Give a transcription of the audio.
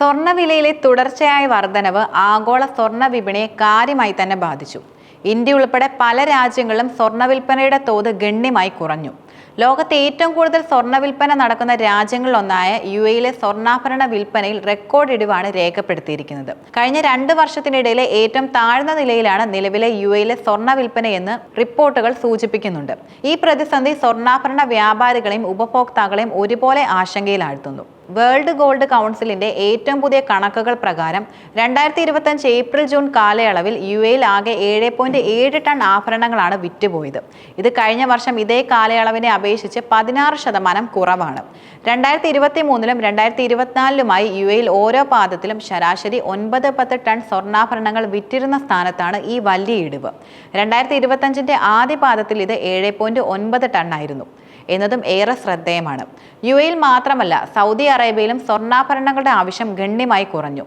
സ്വർണവിലയിലെ തുടർച്ചയായ വർധനവ് ആഗോള സ്വർണ വിപണിയെ കാര്യമായി തന്നെ ബാധിച്ചു. ഇന്ത്യ ഉൾപ്പെടെ പല രാജ്യങ്ങളും സ്വർണ വിൽപ്പനയുടെ തോത് ഗണ്യമായി കുറഞ്ഞു. ലോകത്തെ ഏറ്റവും കൂടുതൽ സ്വർണ വിൽപ്പന നടക്കുന്ന രാജ്യങ്ങളിലൊന്നായ യു എയിലെ സ്വർണാഭരണ വിൽപ്പനയിൽ റെക്കോർഡ് ഇടിവാണ് രേഖപ്പെടുത്തിയിരിക്കുന്നത്. കഴിഞ്ഞ രണ്ട് വർഷത്തിനിടയിലെ ഏറ്റവും താഴ്ന്ന നിലയിലാണ് നിലവിലെ യു എയിലെ സ്വർണ വിൽപ്പനയെന്ന് റിപ്പോർട്ടുകൾ സൂചിപ്പിക്കുന്നുണ്ട്. ഈ പ്രതിസന്ധി സ്വർണാഭരണ വ്യാപാരികളെയും ഉപഭോക്താക്കളെയും ഒരുപോലെ ആശങ്കയിലാഴ്ത്തുന്നു. വേൾഡ് ഗോൾഡ് കൗൺസിലിന്റെ ഏറ്റവും പുതിയ കണക്കുകൾ പ്രകാരം രണ്ടായിരത്തി ഇരുപത്തഞ്ച് ഏപ്രിൽ ജൂൺ കാലയളവിൽ യു എയിൽ ആകെ ഏഴ് പോയിന്റ് ഏഴ് ടൺ ആഭരണങ്ങളാണ് വിറ്റുപോയത്. ഇത് കഴിഞ്ഞ വർഷം ഇതേ കാലയളവിനെ അപേക്ഷിച്ച് പതിനാറ് ശതമാനം കുറവാണ്. രണ്ടായിരത്തി ഇരുപത്തി മൂന്നിലും രണ്ടായിരത്തി ഇരുപത്തിനാലിലുമായി യു എയിൽ ഓരോ പാദത്തിലും ശരാശരി ഒൻപത് പത്ത് ടൺ സ്വർണാഭരണങ്ങൾ വിറ്റിരുന്ന സ്ഥാനത്താണ് ഈ വലിയ ഇടിവ്. രണ്ടായിരത്തി ഇരുപത്തഞ്ചിന്റെ ആദ്യ പാദത്തിൽ ഇത് ഏഴ് പോയിന്റ് ഒൻപത് ടൺ ആയിരുന്നു എന്നതും ഏറെ ശ്രദ്ധേയമാണ്. യു എയിൽ മാത്രമല്ല സൗദി അറേബ്യയിലും സ്വർണാഭരണങ്ങളുടെ ആവശ്യം ഗണ്യമായി കുറഞ്ഞു.